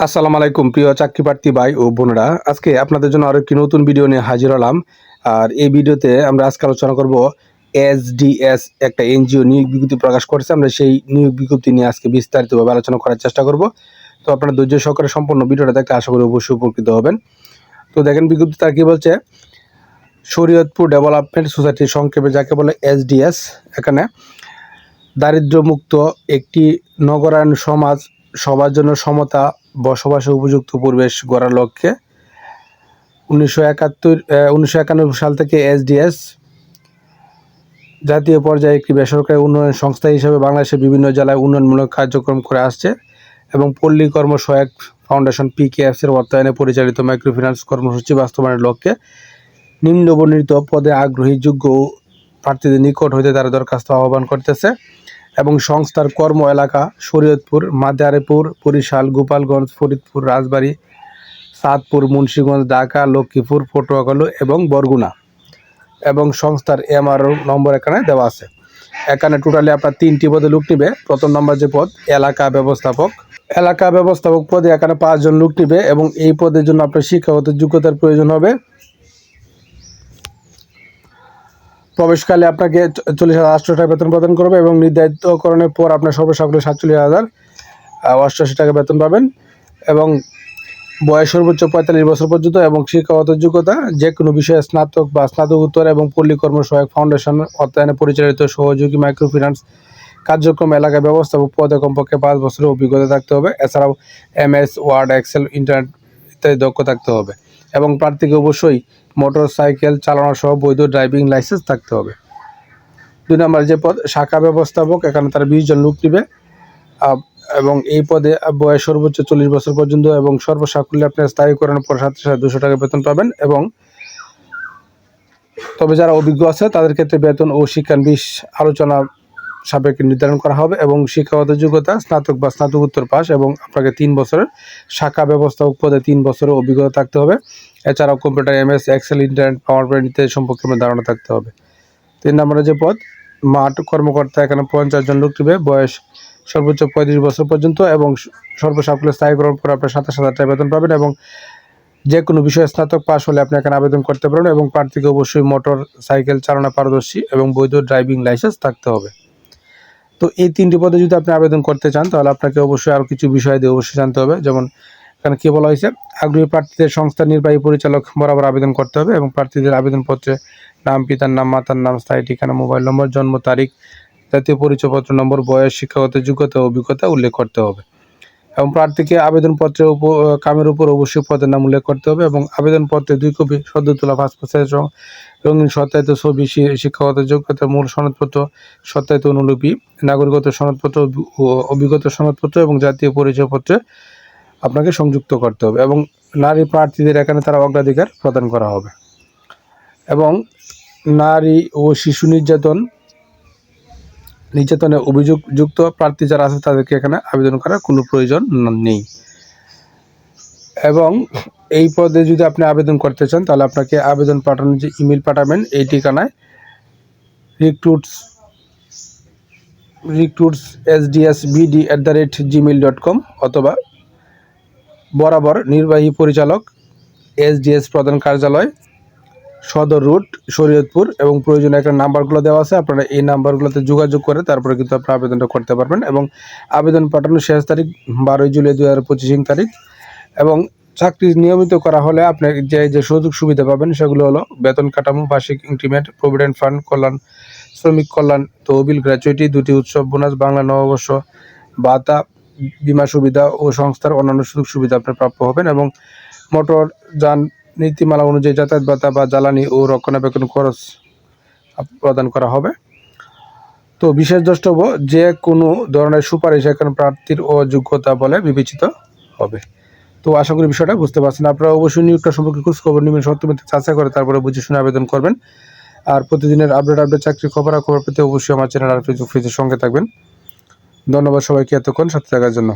আসসালামু আলাইকুম, প্রিয় চাকরি প্রার্থী ভাই ও বোনেরা। আজকে আপনাদের জন্য আরও একটি নতুন ভিডিও নিয়ে হাজির হলাম। আর এই ভিডিওতে আমরা আজকে আলোচনা করব এসডিএস একটা এনজিও নিয়োগ বিজ্ঞপ্তি প্রকাশ করেছে। আমরা সেই নিয়োগ বিজ্ঞপ্তি নিয়ে আজকে বিস্তারিতভাবে আলোচনা করার চেষ্টা করব। তো আপনারা ধৈর্য সহকারে সম্পূর্ণ ভিডিওটা দেখতে আশা করি অবশ্যই উপকৃত হবেন। তো দেখেন, বিজ্ঞপ্তি তার কী বলছে? শরীয়তপুর ডেভেলপমেন্ট সোসাইটি সংক্ষেপে যাকে বলে এস এসডিএস, এখানে দারিদ্র্যমুক্ত একটি নগরায়ণ সমাজ, সবার জন্য সমতা বসবাসের উপযুক্ত পরিবেশ গড়ার লক্ষ্যে উনিশশো একাত্তর উনিশশো একানব্বই সাল থেকে এসডিএস জাতীয় পর্যায়ে একটি বেসরকারি উন্নয়ন সংস্থা হিসেবে বাংলাদেশের বিভিন্ন জেলায় উন্নয়নমূলক কার্যক্রম করে আসছে এবং পল্লী কর্ম সহায়ক ফাউন্ডেশন পিকেএফস এর অর্থায়নে পরিচালিত মাইক্রোফিন্যান্স কর্মসূচি বাস্তবায়নের লক্ষ্যে নিম্নবর্ণিত পদে আগ্রহী যোগ্য প্রার্থীদের নিকট হইতে তারা দরখাস্ত আহ্বান করতেছে। এবং সংস্থার কর্ম এলাকা শরীয়তপুর, মাদারীপুর, বরিশাল, গোপালগঞ্জ, ফরিদপুর, রাজবাড়ী, সাতপুর, মুন্সীগঞ্জ, ঢাকা, লক্ষ্মীপুর, পটুয়াখালী এবং বরগুনা। এবং সংস্থার এমআরও নম্বর এখানে দেওয়া আছে। এখানে টোটালি আপনার তিনটি পদে লোক নিবে। প্রথম নম্বর যে পদ, এলাকা ব্যবস্থাপক। এলাকা ব্যবস্থাপক পদে এখানে পাঁচজন লোক নিবে এবং এই পদের জন্য আপনার শিক্ষাগত যোগ্যতার প্রয়োজন হবে। প্রবেশকালে আপনাকে চল্লিশ হাজার আটশো টাকা বেতন প্রদান করবে এবং নির্ধারিতকরণের পর আপনার সর্বসাকুল্যে সাতচল্লিশ হাজার অষ্টআশি টাকা বেতন পাবেন এবং বয়স সর্বোচ্চ পঁয়তাল্লিশ বছর পর্যন্ত এবং শিক্ষাগত যোগ্যতা যে কোনো বিষয়ে স্নাতক বা স্নাতকোত্তর এবং পল্লী কর্ম সহায়ক ফাউন্ডেশন অর্থায়নে পরিচালিত সহযোগী মাইক্রোফিন্যান্স কার্যক্রম, এলাকা ব্যবস্থা ব্যবস্থাপক পদে কমপক্ষে পাঁচ বছরের অভিজ্ঞতা থাকতে হবে। এছাড়াও এমএস, ওয়ার্ড, এক্সেল, ইন্টারনেট ইত্যাদি দক্ষ থাকতে হবে। এবং প্রার্থীকে অবশ্যই মোটর সাইকেল চালানো সহ বৈধ ড্রাইভিং লাইসেন্স থাকতে হবে। দুই নম্বর যে পদ, শাখা ব্যবস্থাপক, এখানে তারা বিশ জন লোক নিবে। এবং এই পদে বয়স সর্বোচ্চ চল্লিশ বছর পর্যন্ত এবং সর্বসাকুল্যে আপনি স্থায়ীকরণের পর সাথে সাথে দুশো টাকা বেতন পাবেন এবং তবে যারা অভিজ্ঞ আছে, তাদের ক্ষেত্রে বেতন ও শিক্ষান বিশ আলোচনা সাপেক্ষে নির্ধারণ করা হবে এবং শিক্ষাগত যোগ্যতা, স্নাতক বা স্নাতকোত্তর পাস এবং আপনাকে তিন বছরের শাখা ব্যবস্থাপক পদে তিন বছরের অভিজ্ঞতা থাকতে হবে। এছাড়াও computer MS, Excel, internet, PowerPoint ইত্যাদি সম্পর্কে ধারণা থাকতে হবে। তিন নম্বরে যে পদ, মাঠ কর্মকর্তা এখানে পঞ্চাশ জন লোক নেবে বয়স সর্বোচ্চ পঁয়ত্রিশ বছর পর্যন্ত এবং সর্বসাকুল্যে স্থায়ীকরণ পর আপনি সাতাশ হাজার টাকা বেতন পাবেন এবং যে কোনো বিষয়ে স্নাতক পাস হলে আপনি এখানে আবেদন করতে পারেন এবং প্রার্থীকে অবশ্যই মোটর সাইকেল চালানো পারদর্শী এবং বৈধ ড্রাইভিং লাইসেন্স থাকতে হবে। তো এই তিনটি পদে যদি আপনি আবেদন করতে চান, তাহলে আপনাকে অবশ্যই আরও কিছু বিষয় দিয়ে অবশ্যই জানতে হবে। যেমন এখানে কী বলা হয়েছে? আগ্রহী প্রার্থীদের সংস্থার নির্বাহী পরিচালক বরাবর আবেদন করতে হবে এবং প্রার্থীদের আবেদনপত্রে নাম, পিতার নাম, মাতার নাম, স্থায়ী ঠিকানা, মোবাইল নম্বর, জন্ম তারিখ, জাতীয় পরিচয়পত্র নম্বর, বয়স, শিক্ষাগত যোগ্যতা, অভিজ্ঞতা উল্লেখ করতে হবে। এবং প্রার্থীকে আবেদনপত্রের উপর কামের উপর অবশ্যই পদের নাম উল্লেখ করতে হবে এবং আবেদনপত্রে দুই কপি সদ্য তোলা পাসপোর্ট সাইজ রঙিন সত্যায়িত ছবি শিক্ষাগত যোগ্যতা, মূল সনদপত্র, সত্যায়িত অনুলিপি নাগরিকত্ব সনদপত্র অভিজ্ঞতা সনদপত্র এবং জাতীয় পরিচয়পত্রে আপনাকে সংযুক্ত করতে হবে এবং নারী প্রার্থীদের এখানে তারা অগ্রাধিকার প্রদান করা হবে। এবং নারী ও শিশু নির্যাতন নির্যাতনে অভিযোগযুক্ত প্রার্থী যারা আছে তাদেরকে এখানে আবেদন করার কোনো প্রয়োজন নেই। এবং এই পদে যদি আপনি আবেদন করতে চান, তাহলে আপনাকে আবেদন পাঠানোর যে ইমেল পাঠাবেন, এই ঠিকানায় recruits recruits SDS BD at the rate Gmail dot com অথবা বরাবর নির্বাহী পরিচালক এসডিএস প্রধান কার্যালয় সদর রুট শরীয়তপুর এবং প্রয়োজনীয় একটা নাম্বারগুলো দেওয়া আছে। আপনারা এই নাম্বারগুলোতে যোগাযোগ করে তারপরে কিন্তু আপনারা আবেদনটা করতে পারবেন এবং আবেদন পাঠানোর শেষ তারিখ বারোই জুলাই দু হাজার পঁচিশ তারিখ এবং চাকরি নিয়মিত করা হলে আপনি যে যে সুযোগ সুবিধা পাবেন সেগুলো হলো বেতন কাঠামো, বার্ষিক ইনক্রিমেন্ট প্রভিডেন্ট ফান্ড কল্যাণ, শ্রমিক কল্যাণ, তহবিল গ্র্যাচুইটি দুটি উৎসব বোনাস বাংলা নববর্ষ, ভাতা, বিমা সুবিধা ও সংস্থার অন্যান্য সুযোগ সুবিধা আপনি প্রাপ্য হবেন এবং মোটর যান নীতিমালা অনুযায়ী যাতায়াত ভাতা বা জ্বালানি ও রক্ষণাবেক্ষণ খরচ প্রদান করা হবে। তো বিশেষ দ্রষ্টব্য, যে কোনো ধরনের সুপারিশ এখন প্রার্থীর অযোগ্যতা বলে বিবেচিত হবে। তো আশা করি বিষয়টা বুঝতে পারছেন। আপনারা অবশ্যই নিয়োগটা সম্পর্কে খোঁজ খবর নেবেন সত্যমিথ্যা যাচাই করে তারপরে বুঝে শুনে আবেদন করবেন। আর প্রতিদিনের আপডেট আপডেট চাকরি খবর খবর পেতে অবশ্যই আমার চ্যানেল আর ফেসবুক পেজের সঙ্গে থাকবেন। ধন্যবাদ সবাইকে এতক্ষণ সাথে থাকার জন্য।